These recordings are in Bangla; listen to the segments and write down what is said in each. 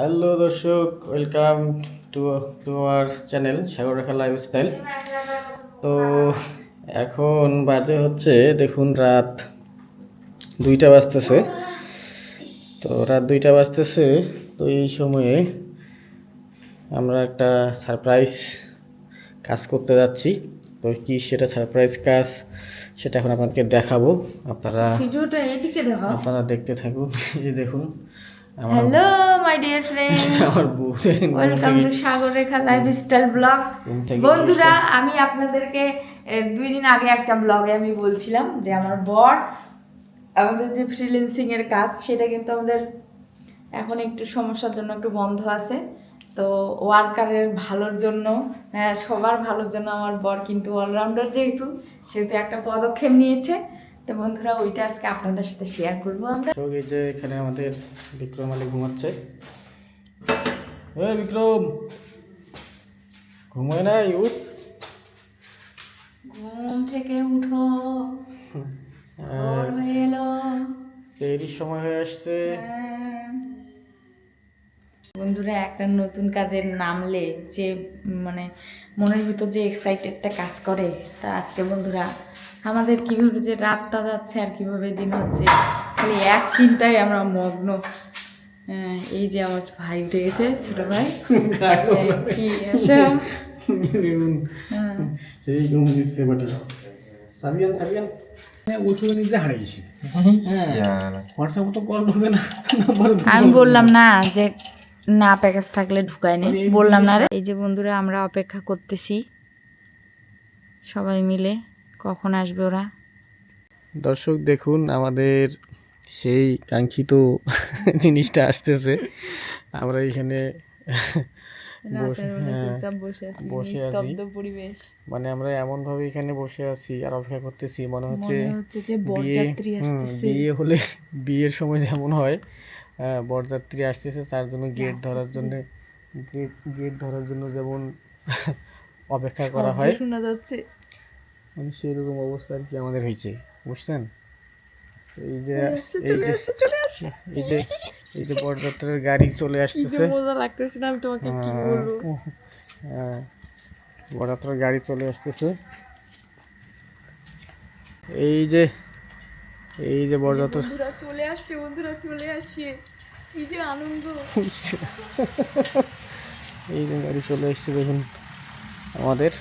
হ্যালো দর্শক welcome to to our channel Sagarrekha lifestyle. তো এখন বাজে হচ্ছে দেখুন রাত দুইটা বাজতেছে। তো রাত দুইটা বাজতেছে তো এই সময়ে আমরা একটা সারপ্রাইজ কাজ করতে যাচ্ছি। তো কি সেটা সারপ্রাইজ কাজ সেটা এখন আপনাদেরকে দেখাবো। আপনারা আপনারা দেখতে থাকুন এই দেখুন। Hello my dear friend welcome to Sagarekha lifestyle blog বন্ধুরা আমি আপনাদেরকে দুই দিন আগে একটা ব্লগে আমি বলছিলাম যে আমার বর আমাদের যে ফ্রিল্যান্সিং এর কাজ সেটা কিন্তু আমাদের এখন একটু সমস্যার জন্য একটু বন্ধ আছে। তো ওয়ার্কারের ভালোর জন্য হ্যাঁ, সবার ভালোর জন্য আমার বর কিন্তু অলরাউন্ডার যেহেতু সেহেতু একটা পদক্ষেপ নিয়েছে। তো বন্ধুরা ওইটা আজকে আপনাদের সাথে শেয়ার করব আমরা। এই যে এখানে আমাদের বিক্রম আলী ঘুমাচ্ছে। এ বিক্রম! ঘুমায় না উঠ। ঘুম থেকে উঠো। হ্যাঁ, হয়ে সময় হয়ে আসছে। বন্ধুরা একটা নতুন কাজের নামলে যে মানে মনের ভিতর যে এক্সাইটেডটা কাজ করে তা আজকে বন্ধুরা আমাদের কীভাবে যে রাতটা যাচ্ছে আর কীভাবে দিন হচ্ছে খালি এক চিন্তায় আমরা মগ্ন। হ্যাঁ, এই যে আমার ভাই উঠে গেছে ছোট ভাই। হ্যাঁ, কি হ্যাঁ। সাবিয়ান সাবিয়ান। আমি বললাম না। যে না প্যাকেজ থাকলে ঢুকায় নি বললাম না রে। এই যে বন্ধুরা আমরা অপেক্ষা করতেছি। সবাই মিলে। কখন আসবে ওরা? দর্শক দেখুন আমাদের সেই কাঙ্ক্ষিত জিনিসটা আসতেছে। আমরা এখানে বেলা হ্যাঁ, বসে আছি বসে মানে আমরা এমন ভাবে এখানে বসে আছি আর অপেক্ষা করতেছি মনে হচ্ছে মনে হচ্ছে যে বিয়ে বরযাত্রী আসতেছে। বিয়ে হলে বিয়ের সময় যেমন হয় আহ, বরযাত্রী আসতেছে তার জন্য গেট ধরার জন্য গেট গেট ধরার জন্য যেমন অপেক্ষা করা হয়। শোনা যাচ্ছে। মানে সেরকম অবস্থা আর কি আমাদের হয়েছে বুঝছেন? এই যে এই যে এই যে এই যে বরযাত্রীর গাড়ি চলে আসতেছে। মজা লাগতেছে না আমি তোমাকে কি বলব? হ্যাঁ বরযাত্রীর গাড়ি চলে আসতেছে। এই যে এই যে বরযাত্রী বন্ধুরা চলে আসছে বন্ধুরা চলে আসছে। কি যে আনন্দ। এই যে গাড়ি চলে আসছে দেখুন আমাদের।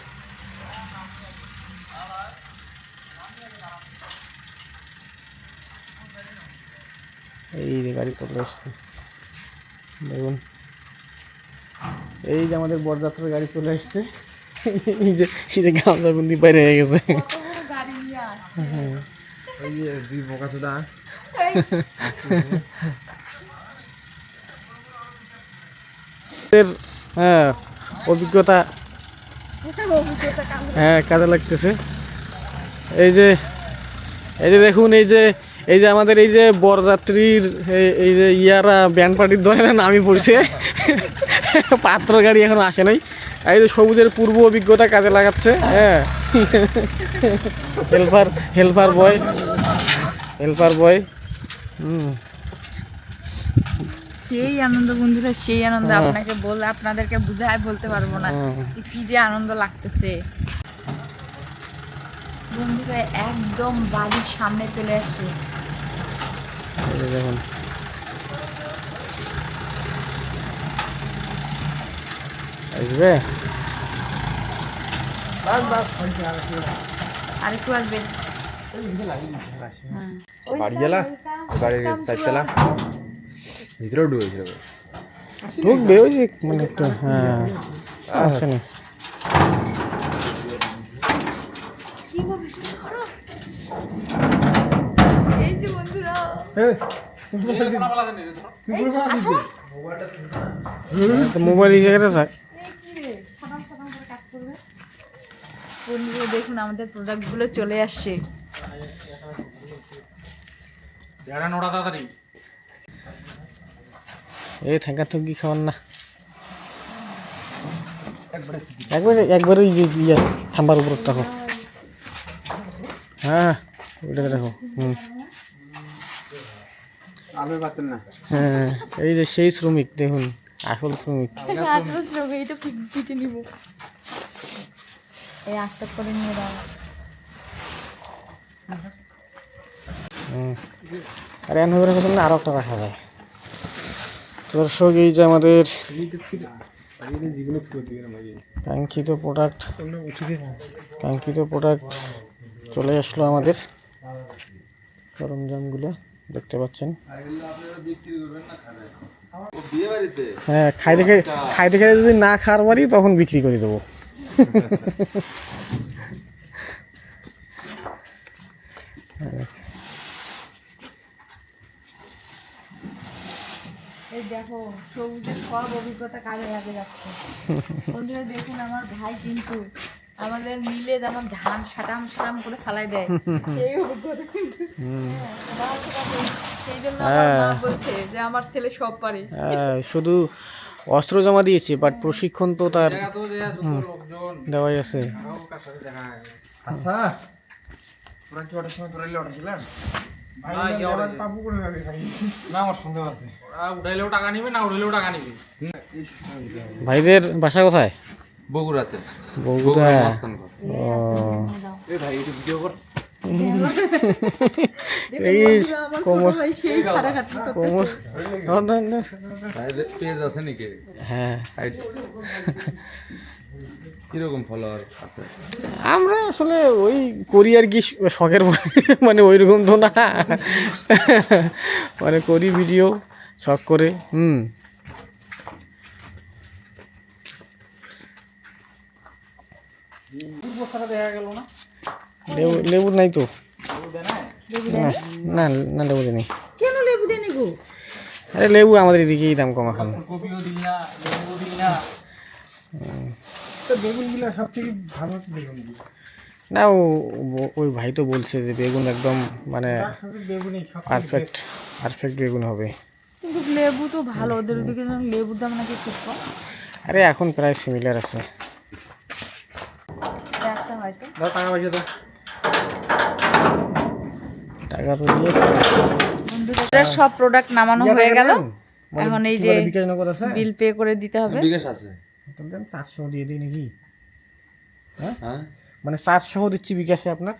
এই যে গাড়ি চলে এসছে। দেখুন। এই যে আমাদের বরযাত্রার গাড়ি চলে এসছে। এই যে এই যে গামছা বন্দি বাইরে হয়ে গেছে। আসছে এই যে দুই বোকা চোদা। এর, হ্যাঁ অভিজ্ঞতা। হ্যাঁ কাজে লাগতেছে। এই যে এই যে দেখুন এই যে এই যে আমাদের এই যে বরযাত্রীর এই- যে ইয়ারা ব্যান্ড পার্টির ধরে নামি পড়ছে। পাত্র গাড়ি এখন আসে নাই। এই যে সবুজের পূর্ব অভিজ্ঞতা কাজে লাগাচ্ছে হ্যাঁ। Helper helper boy helper boy হুম। সেই আনন্দ বন্ধুরা সেই আনন্দ হ্যাঁ। আপনাকে বল আপনাদেরকে বুঝায় বলতে পারব না। কি যে আনন্দ লাগতেছে। বন্ধুরা একদম বাড়ির সামনে চলে আসছে। দেখুন। আসবে? আর একটু আসবে। বাড়ি গেলা গাড়ির সাইড চালা ভিতরেও ঢুকেছিল ঢুকবে ওই যে মানে একটু হ্যাঁ। আসে না এই যে বন্ধুরা তো মোবাইল এই জায়গাটা থাক বন্ধুরা দেখুন আমাদের প্রোডাক্টগুলো চলে আসছে। থাকা খাওয়ান না। একবারে একবারে ওই যে থাম্বার উপর রাখো হ্যাঁ ওইটাতে রাখো। হুম। হ্যাঁ এই যে সেই শ্রমিক দেখুন আসল শ্রমিক। আসলে শ্রমিক এইটা পিটে নিব। এই আস্তে করে নিয়ে দাও। আর এন হবে কথা আরও একটা রাখা যায় তো দর্শক এই যে আমাদের কাঙ্ক্ষিত প্রোডাক্ট কাঙ্ক্ষিত প্রোডাক্ট চলে আসলো আমাদের সরঞ্জামগুলো দেখতে পাচ্ছেন। হ্যাঁ খাই দেখে খাই দেখে যদি না খাওয়ার পারি তখন বিক্রি করে দেবো। এই দেখো সবুজের সব অভিজ্ঞতা কাজে লাগে যাচ্ছে। বন্ধুরা দেখুন আমার ভাই কিন্তু আমাদের মিলে যেমন ধান সাটাম সাটাম করে ফালাই দেয় সেই হ্যাঁ, আমার সেই জন্য বলছে যে আমার ছেলে সব পারে। হ্যাঁ, শুধু অস্ত্র জমা দিয়েছে বাট প্রশিক্ষণ তো তার দেওয়াই আছে। ভাইদের বাসা কোথায়? বগুড়াতে। বগুড়া? ও। এ ভাই এটা ভিডিও কর। আমার হ্যাঁ। আইডি ফলোয়ার আছে? আমরা আসলে ওই করি আর কি শখের মানে ওই রকম তো না। মানে করি ভিডিও শখ করে হুম। দেখা গেল না। লেবু লেবু নাই তো? না না লেবু নেই কেন লেবু দেনি গো? আরে লেবু আমাদের এদিকেই দাম কম কপিও দিই না না। তো বেগুনগুলো সব থেকে ভালো বেগুন না ওই ভাই তো বলছে যে বেগুন একদম মানে পারফেক্ট পারফেক্ট বেগুন হবে। কিন্তু লেবু তো ভালো ওদের ওদিকে লেবুর দাম নাকি খুব কম। আরে এখন প্রায় সিমিলার আছে। দাও টাকা পয়সা দাও। টাকা তো দিয়ে বন্ধুরা সব প্রোডাক্ট নামানো হয়ে গেল। এখন এই যে বিকাশ নগদ আছে? বিল পে করে দিতে হবে। বিকাশ আছে। চারশো দিয়ে দিই নাকি? হ্যাঁ? মানে চারশো দিচ্ছি বিকাশে আপনার।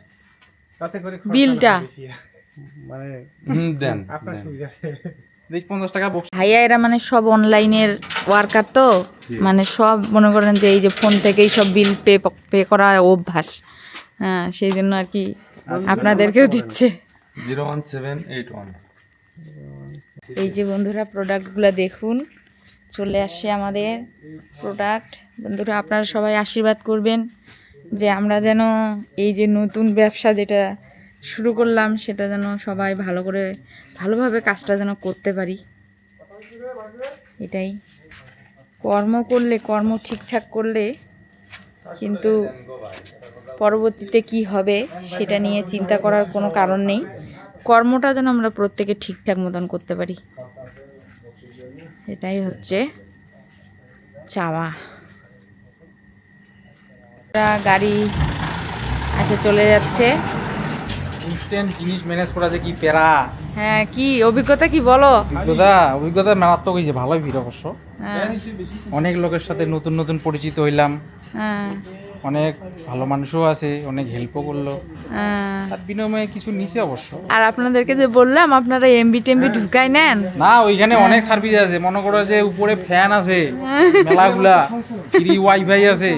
তাতে করে বিলটা মানে দেন আপনার সুবিধা। পঞ্চাশ টাকা ভাইয়া এরা মানে সব অনলাইনের ওয়ার্কার তো। মানে সব মনে করেন যে এই যে ফোন থেকেই সব বিল পে পে করা অভ্যাস। হ্যাঁ সেই জন্য আর কি আপনাদেরকেও দিচ্ছে। Zero one seven eight one. এই যে বন্ধুরা প্রোডাক্টগুলো দেখুন। চলে আসছে আমাদের প্রোডাক্ট বন্ধুরা আপনারা সবাই আশীর্বাদ করবেন যে আমরা যেন এই যে নতুন ব্যবসা যেটা শুরু করলাম সেটা যেন সবাই ভালো করে ভালোভাবে কাজটা যেন করতে পারি। এটাই। কর্ম করলে, কর্ম ঠিকঠাক করলে কিন্তু পরবর্তীতে কি হবে সেটা নিয়ে চিন্তা করার কোনো কারণ নেই। কর্মটা যেন আমরা প্রত্যেকে ঠিকঠাক মতন করতে পারি। এটাই হচ্ছে চাওয়া। গাড়ি আসে, চলে যাচ্ছে। ইনস্ট্যান্ট জিনিস ম্যানেজ করা যে কি প্যারা। হ্যাঁ কি? অভিজ্ঞতা কি বলো? অভিজ্ঞতা অভিজ্ঞতা মারাত্মক হয়েছে ভালোই ভিড় অবশ্য। হ্যাঁ। অনেক লোকের সাথে নতুন নতুন পরিচিত হইলাম। হ্যাঁ। অনেক ভালো মানুষও আছে অনেক হেল্পও করল। তার বিনিময়ে কিছু নিছে অবশ্য। আর আপনাদেরকে যে বললাম আপনারা এমবি টেমবি ঢুকাই নেন। না ওইখানে অনেক সার্ভিস আছে। মনে করো যে উপরে ফ্যান আছে মেলাগুলা ফ্রি ওয়াইফাই আছে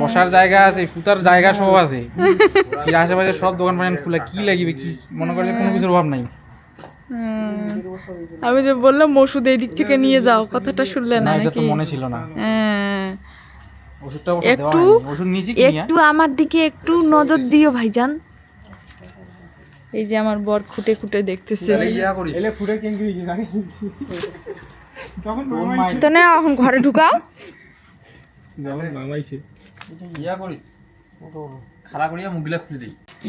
বসার জায়গা আছে সুতার জায়গা সব আছে। আশেপাশে সব দোকান ফান খোলা কি লাগিবে কি মনে করো যে কোনো কিছুর অভাব নাই। আমি যে বললাম ওষুধ এই দিক থেকে নিয়ে যাও কথাটা শুনলে না এটা তো মনে ছিল না। হ্যাঁ। একটু একটু আমার দিকে একটু নজর দিও ভাইজান। এই যে আমার বর খুঁটে খুঁটে দেখতেছে। তো না এখন ঘরে ঢুকাও।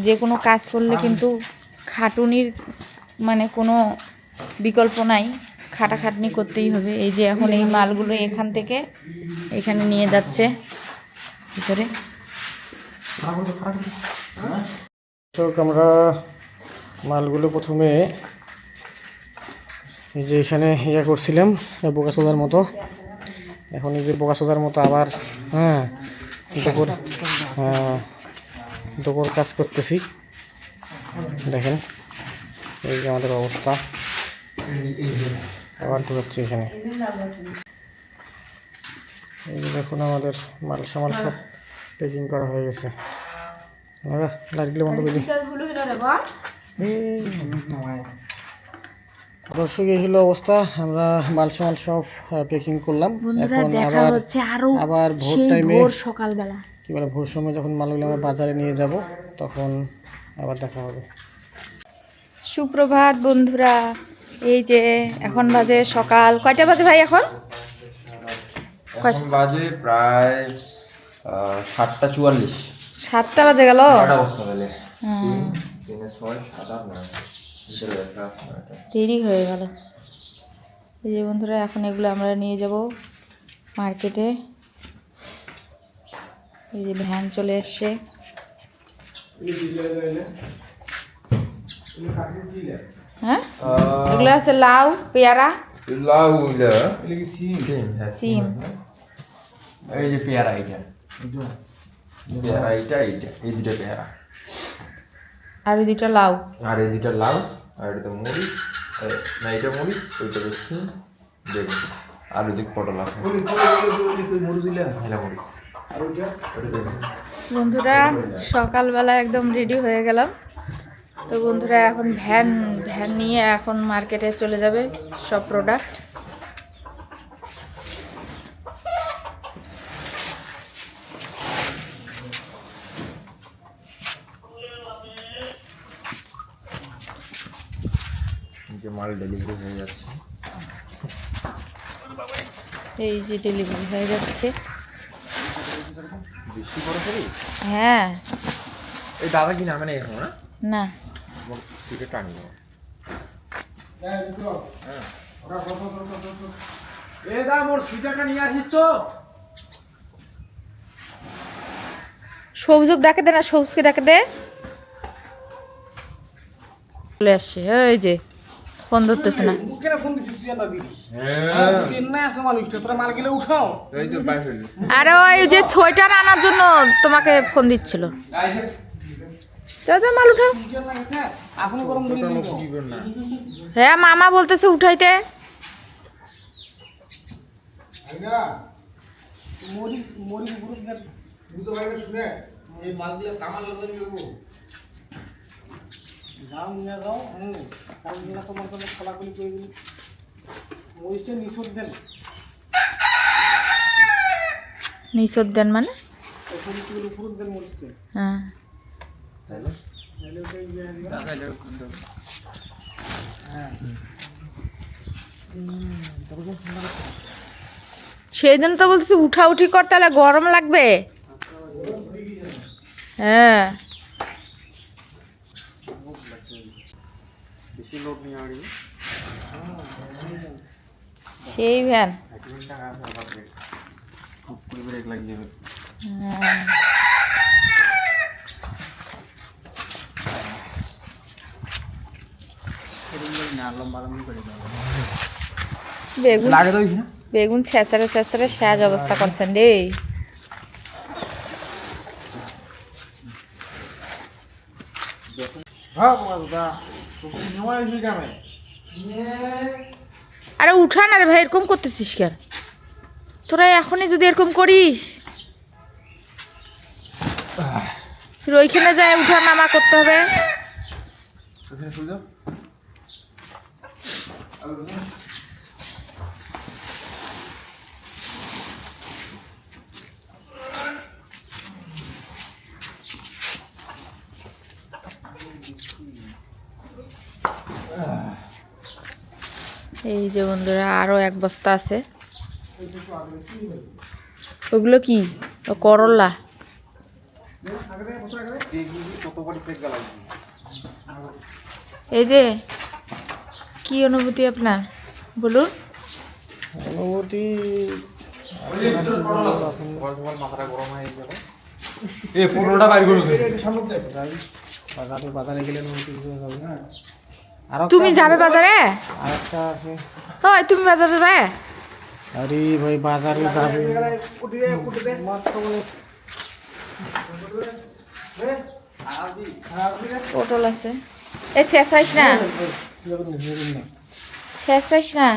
যে কোনো কাজ করলে কিন্তু খাটুনির মানে কোনো বিকল্প নাই। খাটাখাটনি করতেই হবে। এই যে এখন এই মালগুলো এখান থেকে এখানে নিয়ে যাচ্ছে। ভিতরে। আমরা মালগুলো প্রথমে এই যে এখানে ইয়ে করছিলাম বোকা চোদার মতো। এখন এই যে বোকাসোদার মতো আবার হ্যাঁ দুপুর হ্যাঁ দুপুর কাজ করতেছি। দেখেন, এই যে আমাদের অবস্থা। আবার ঢুকাচ্ছি এখানে। এই যে দেখুন আমাদের মাল সামাল সব প্যাকিং করা হয়ে গেছে। লাইটগুলো বন্ধ করে। দর্শক এই হলো অবস্থা। আমরা মাল সামাল সব প্যাকিং করলাম। এখন আবার আবার ভোর টাইমে সকালবেলা। কি বলে ভোর সময় যখন মালগুলো আমরা বাজারে নিয়ে যাব তখন আবার দেখা হবে। সুপ্রভাত বন্ধুরা। এই যে এখন বাজে সকাল। কয়টা বাজে ভাই এখন? এখন বাজে প্রায় সাতটা চুয়াল্লিশ। সাতটা বাজে গেল? দেরি হয়ে গেল। এই যে বন্ধুরা এখন এগুলো আমরা নিয়ে যাব মার্কেটে। এই যে ভ্যান চলে এসছে। হ্যাঁ এগুলো আছে লাউ পেয়ারা লাউলা সিম সিম এই যে পেয়ারা এইটা পেয়ারা এইটা এইটা এই দুটো পেয়ারা আর ওই দুটো লাউ আর এই দুটো লাউ আর এটা এ, না এটা মরিচ ওইটা সিম দেখুন আর ওইদিকে পটল আছে বন্ধুরা সকালবেলা একদম রেডি হয়ে গেলাম তো বন্ধুরা এখন ভ্যান ভ্যান নিয়ে এখন মার্কেটে চলে যাবে সব প্রোডাক্ট যে মাল ডেলিভারি হয়ে যাচ্ছে। এই যে ডেলিভারি হয়ে যাচ্ছে। হ্যাঁ। এই দাদা কি নামে না? না। টানি দেবো এ দা মোর সুইটারটা নিয়ে আসিস তো। সবুজক ডাকে দে না সবুজকে ডাকে দে। চলে আসছে এই যে ফোন ধরতেছে না। ফেললি আরে ওই যে সোয়েটার আনার জন্য তোমাকে ফোন দিচ্ছিল। যাও মাল উঠাও। হ্যাঁ মামা বলতেছে উঠাইতে। নিষদ দেন মানে? হ্যাঁ। হবে। সেই জন্য তো বলতেছি উঠা উঠি কর তাহলে গরম লাগবে। হ্যাঁ। সেই ভ্যান। খুব বেগুন লাগে তো বেগুন ছেঁচড়ে ছেঁচড়ে শেষ অবস্থা করছেন রে। আরে উঠা না রে ভাই এরকম করতেছিস কেন? তোরা এখনই যদি এরকম করিস। ওইখানে যায় উঠা নামা করতে হবে। এই যে বন্ধুরা আরও এক বস্তা আছে। ওগুলো কি? করলা। এই যে কি অনুভূতি আপনার? বলুন। অনুভূতি তুমি যাবে বাজারে? তুমি বাজারে যাবে? আরে ভাই বাজারে যাবে। পটল আছে। এ শেষরাইস না? শেষরাইস না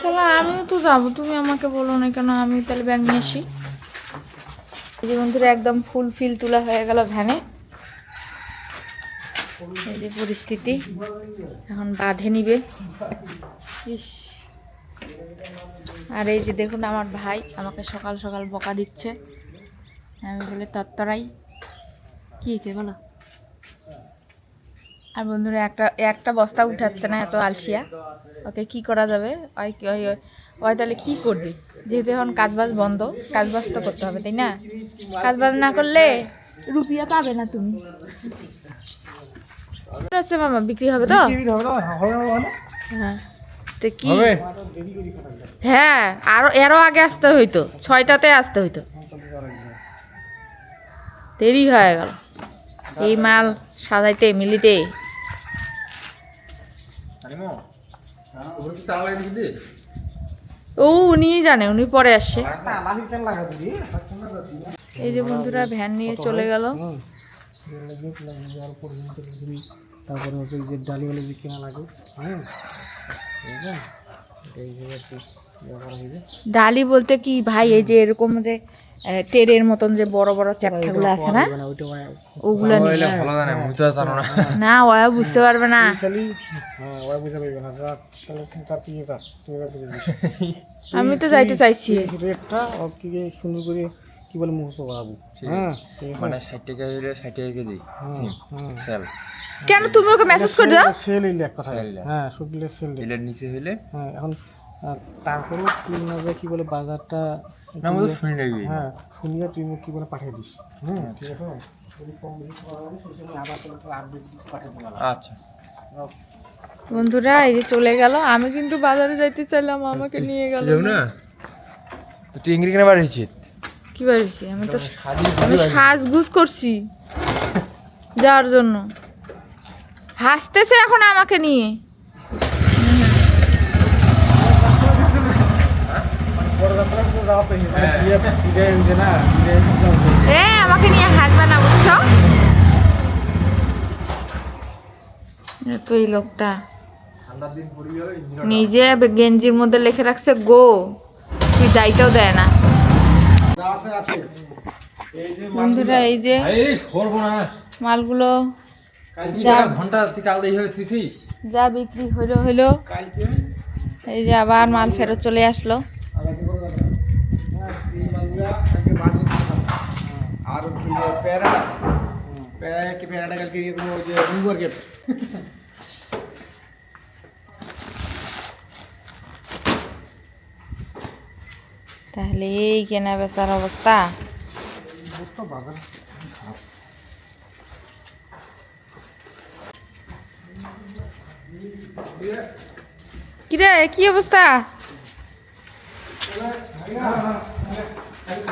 তাহলে আমিও তো যাব। তুমি আমাকে বলো না কেন আমি তাহলে ব্যাগ নিয়ে আসি। এই যে বন্ধুরা, একদম ফুল ফিল তোলা হয়ে গেল ভ্যানে। এই যে পরিস্থিতি। এখন বাঁধে নিবে। ইস। আর এই যে দেখুন আমার ভাই আমাকে সকাল সকাল বকা দিচ্ছে। আমি বলে তত্তরাই কি হয়েছে বলো? আর বন্ধুরা একটা একটা বস্তা উঠাচ্ছে না এত আলসিয়া। ওকে কি করা যাবে? ওই কি- ওই ওই তাহলে কি করবে? যেহেতু এখন কাজবাজ বন্ধ কাজবাজ তো করতে হবে তাই না? কাজবাজ না করলে রুপিয়া পাবে না তুমি। হচ্ছে মামা বিক্রি হবে তো? হ্যাঁ। তো কি? হ্যাঁ আরও এরও আগে আসতে হইতো ছয়টাতে আসতে হইতো। দেরি হয়ে গেল। এই মাল সাজাইতে মিলিতে। ও উনি জানে উনি পরে আসছে এই যে বন্ধুরা ভ্যান নিয়ে চলে গেল। তারপরে হচ্ছে যে ডালিগুলো যে কেনা লাগে হ্যাঁ? এই হয়ে ডালি বলতে কি ভাই এই যে এরকম যে টেরের মতন যে বড় বড় চ্যাপটাগুলো আছে না? ওগুলো নিয়ে ভালো জানে মুই তো জানো না। না ওয়া বুঝতে পারবে না। খালি হ্যাঁ আমি তো যাইতে চাইছি। রেটটা ওর কি যে সুন্দর করে কি বলে মুখস্থ করাবো? হ্যাঁ? মানে ষাট টাকা ষাট টাকা কেজি হ্যাঁ সেল কেন তুমি ওকে মেসেজ করে দাও? সেল কথা। হ্যাঁ সেল নিচে হইলে হ্যাঁ এখন তারপরেও তুই না যে কি বলে বাজারটা হ্যাঁ শুনিয়ে তুই মোক কি বলে পাঠিয়ে দিস। হুম ঠিক আছে? আচ্ছা। বন্ধুরা এই যে চলে গেল। আমি কিন্তু বাজারে যাইতে চাইলাম আমাকে নিয়ে গেল না? তো কেন কি পারিছি আমি তো আমি সাজগুজ করছি যাওয়ার জন্য। হাসতেছে এখন আমাকে নিয়ে বড় যাত্রা করে যাওয়া তো মানে বিয়ে বিয়ে হয়েছে না বিয়ে এ, আমাকে নিয়ে হাসবে না, বুঝছ? এ তো এই লোকটা। নিজে গেঞ্জির মধ্যে লিখে রাখছে, গো। তুই যাইতেও দেয় না। বন্ধুরা, এই যে মালগুলো তুই যা বিক্রি হইল হইল। এই যে আবার মাল ফেরত চলে আসলো। আর প্যারা প্যারা কি প্যারাটা কালকে দিয়ে ওই যে রিভার গেট তাহলে এই কেনা বেচার অবস্থা কিরে কি অবস্থা হ্যাঁ এটা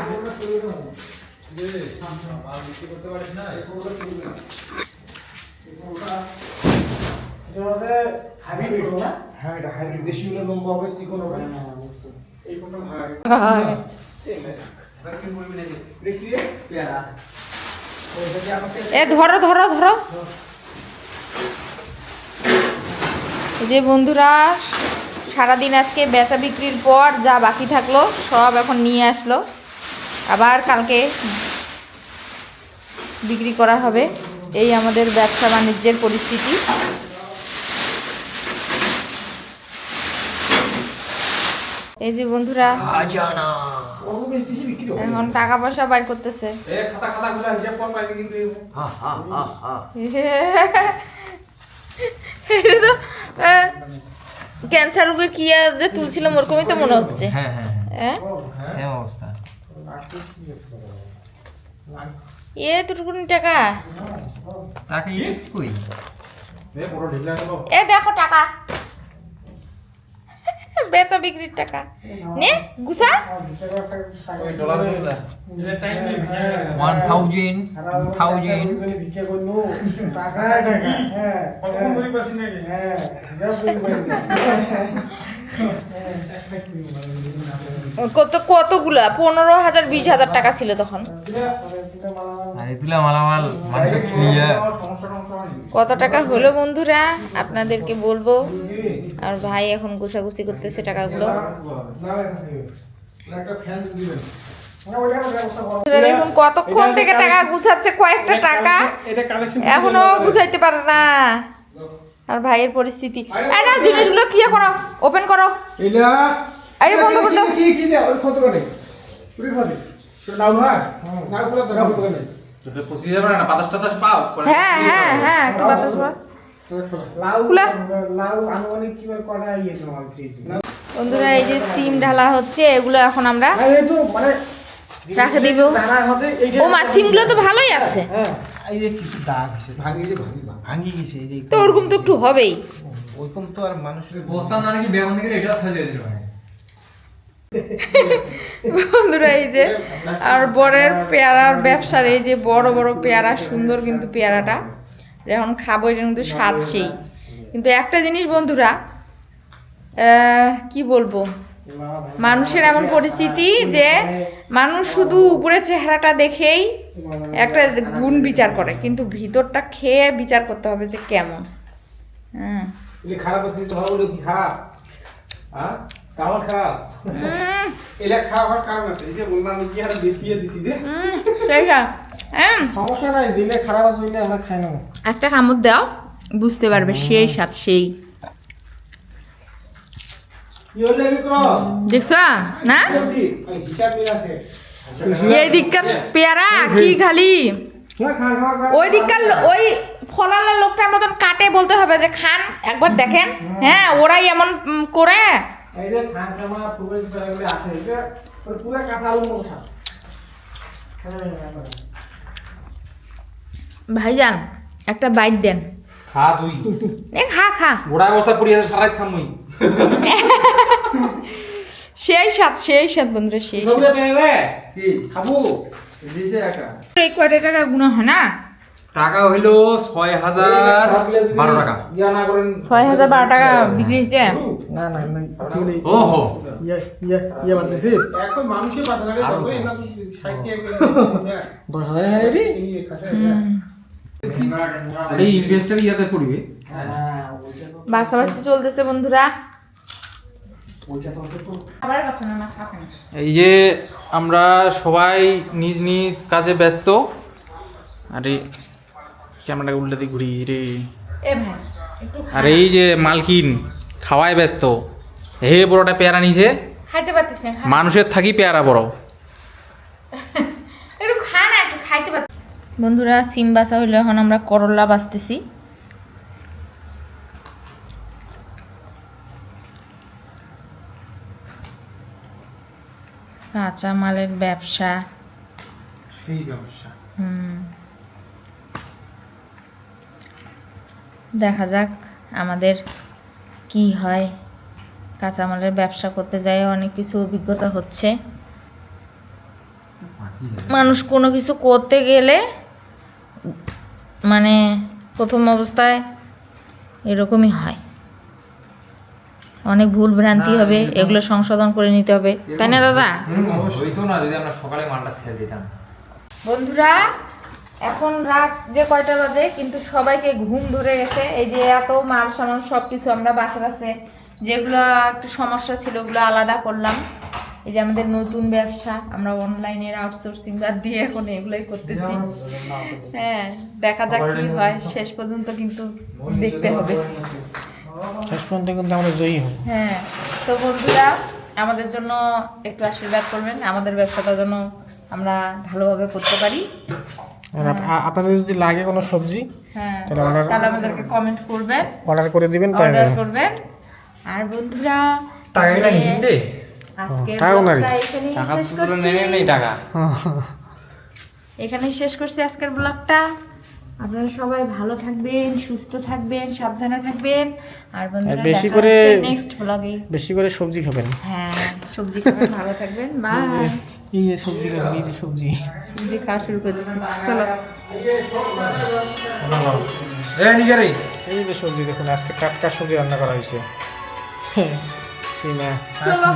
এ, ধরো ধরো ধরো। যে বন্ধুরা, সারাদিন আজকে বেচা বিক্রির পর যা বাকি থাকল, সব এখন নিয়ে আসলো। আবার কালকে বিক্রি করা হবে। এই আমাদের ব্যবসা বাণিজ্যের পরিস্থিতি। এই যে বন্ধুরা এখন টাকা পয়সা বাইর করতেছে। এ খাতা খাতা গুলা হিসাব কর পাইবি কিন্তু এটা তো ক্যান্সার রোগের কি আর যে তুলছিলাম ওরকমই তো মনে হচ্ছে। হ্যাঁ হ্যাঁ হ্যাঁ। অবস্থা। এ দুটুকুনি টাকা। ঢিলা গেল এ দেখো টাকা। বেচা বিক্রির টাকা। নে গুছা। ওয়ান থাউজেন্ড টু থাউজেন্ড টাকা কত কতগুলা? পনেরো হাজার বিশ হাজার টাকা ছিল তখন। কত টাকা হলো বন্ধুরা? আপনাদেরকে বলব। আর ভাই এখন গুছাগুছি করতেছে টাকাগুলো। একটা ফ্যান দিবেন না ওইটা ব্যবস্থা করো বন্ধুরা দেখুন কতক্ষণ থেকে টাকা গুছাচ্ছে কয়েকটা টাকা। এটা কালেকশন এখনও বুঝাইতে পারে না। আর ভাইয়ের পরিস্থিতি। এই না জিনিসগুলো কি করো ওপেন করো। আরে বন্ধ করে দাও। কি কি যা ওই কত করে পুরি খাবে নাও না? নাও করে দাও কত করে হ্যাঁ হ্যাঁ হ্যাঁ বাতাস ইয়ে বন্ধুরা এই যে সিম ঢালা হচ্ছে এগুলো এখন আমরা আর এই তো মানে রাখে দিব। দানা ও মা সিমগুলো তো ভালোই আছে। হ্যাঁ। এই যে কিছু দাগ আছে ভাঙি যে ভাঙি ভাঙি। গেছে এই যে তো ওরকম তো একটু হবেই। ওইরকম তো আর মানুষের বস্তা না নাকি বেগুন দিকে এটা সাজিয়ে দিল বন্ধুরা এই যে আর বরের পেয়ারার ব্যবসার এই যে বড় বড় পেয়ারা সুন্দর কিন্তু পেয়ারাটা। এখন খাব এটা কিন্তু স্বাদ সেই। কিন্তু একটা জিনিস বন্ধুরা আহ, কি বলব? মানুষের এমন পরিস্থিতি যে মানুষ শুধু উপরের চেহারাটা দেখেই একটা গুণ বিচার করে কিন্তু ভিতরটা খেয়ে বিচার করতে হবে যে কেমন। হ্যাঁ। খারাপ খারাপ? হ্যাঁ? কেমন খারাপ? এটা খারাপ কারণ আছে যে বললাম কি আর বেশি দিছি দে উম, সেইটা, হ্যাঁ। সমস্যা নাই দিলে খারাপ আছে আমরা খাই না একটা কামড় দাও বুঝতে পারবে সেই স্বাদ সেই। দেখছ? না? এই দিককার পেয়ারা কি খালি? খা ওই দিককার ওই ফলালা লোকটার মতন কাটে বলতে হবে যে খান একবার দেখেন। হ্যাঁ ওরাই এমন করে। ওর ভাইজান একটা বাইট দেন। খা তুই। এ খা খা। গোড়া অবস্থা আছে সারাই খামুই। সেই স্বাদ সেই স্বাদ বন্ধুরা সেই এই কয়টা টাকা গুণা হয় না? টাকা হইল ছয় হাজার বারো টাকা। ছয় হাজার বারো টাকা বিক্রি হয়েছে? না না ও হো। ইয়া ইয়া ইয়া ইনভেস্টার ইয়াতে পড়বে। বাসাবাসি চলতেছে বন্ধুরা। আবার কথা না না খাবে না এই যে আমরা সবাই নিজ নিজ কাজে ব্যস্ত। আরে ক্যামেরাটা উল্টে দিয়ে ঘুরি রে। এ ভাই একটু আর এই যে মালকিন খাওয়ায় ব্যস্ত। হে বড়টা পেয়ারা নিছে। খাইতে পারতিস না মানুষের থাকি পেয়ারা বড়। একটু খা না একটু খাইতে পার বন্ধুরা সিম বাসা হইলে এখন আমরা করলা বাছতেছি। কাঁচা মালের ব্যবসা। সেই ব্যবসা। হুম। দেখা যাক আমাদের কি হয়। কাঁচামালের ব্যবসা করতে যাই অনেক কিছু অভিজ্ঞতা হচ্ছে। মানুষ কোনো কিছু করতে গেলে মানে প্রথম অবস্থায় এরকমই হয়। অনেক ভুল ভ্রান্তি হবে এগুলো সংশোধন করে নিতে হবে। তাই না দাদা? হইতো না যদি আমরা সকালে মালটা ছেড়ে দিতাম। বন্ধুরা এখন রাত যে কয়টা বাজে কিন্তু সবাইকে ঘুম ধরে গেছে। এই যে এত মাল সামান সব কিছু আমরা বাসে বাসে যেগুলো একটু সমস্যা ছিল ওগুলো আলাদা করলাম। এই যে আমাদের নতুন ব্যবসা আমরা অনলাইনের আউটসোর্সিং বাদ দিয়ে এখন এগুলোই করতেছি। হ্যাঁ দেখা যাক কি হয়। শেষ পর্যন্ত কিন্তু দেখতে হবে। শেষ পর্যন্ত কিন্তু আমরা জয়ী হব। হ্যাঁ তো বন্ধুরা আমাদের জন্য একটু আশীর্বাদ করবেন আমাদের ব্যবসাটা যেন আমরা ভালোভাবে করতে পারি। আ- আপনাদের যদি লাগে কোনো সবজি হ্যাঁ তাহলে order- তাহলে আমাদেরকে কমেন্ট করবেন। অর্ডার করে দিবেন অর্ডার করবেন। আর বন্ধুরা টাকা নেই টাকা। এখানেই শেষ করছি আজকের ব্লগটা আপনারা সবাই ভালো থাকবেন সুস্থ থাকবেন সাবধানে থাকবেন। আর বন্ধুরা বেশি করে- নেক্সট ব্লগে বেশি করে সবজি খাবেন। হ্যাঁ সবজি খাবেন ভালো থাকবেন বাই এই যে সবজি খাবেন এই যে সবজি। সবজি খাওয়া শুরু করে দিচ্ছি চলো। এই যে সবজি দেখুন আজকে টাটকা সবজি রান্না করা হয়েছে। সিনা চলো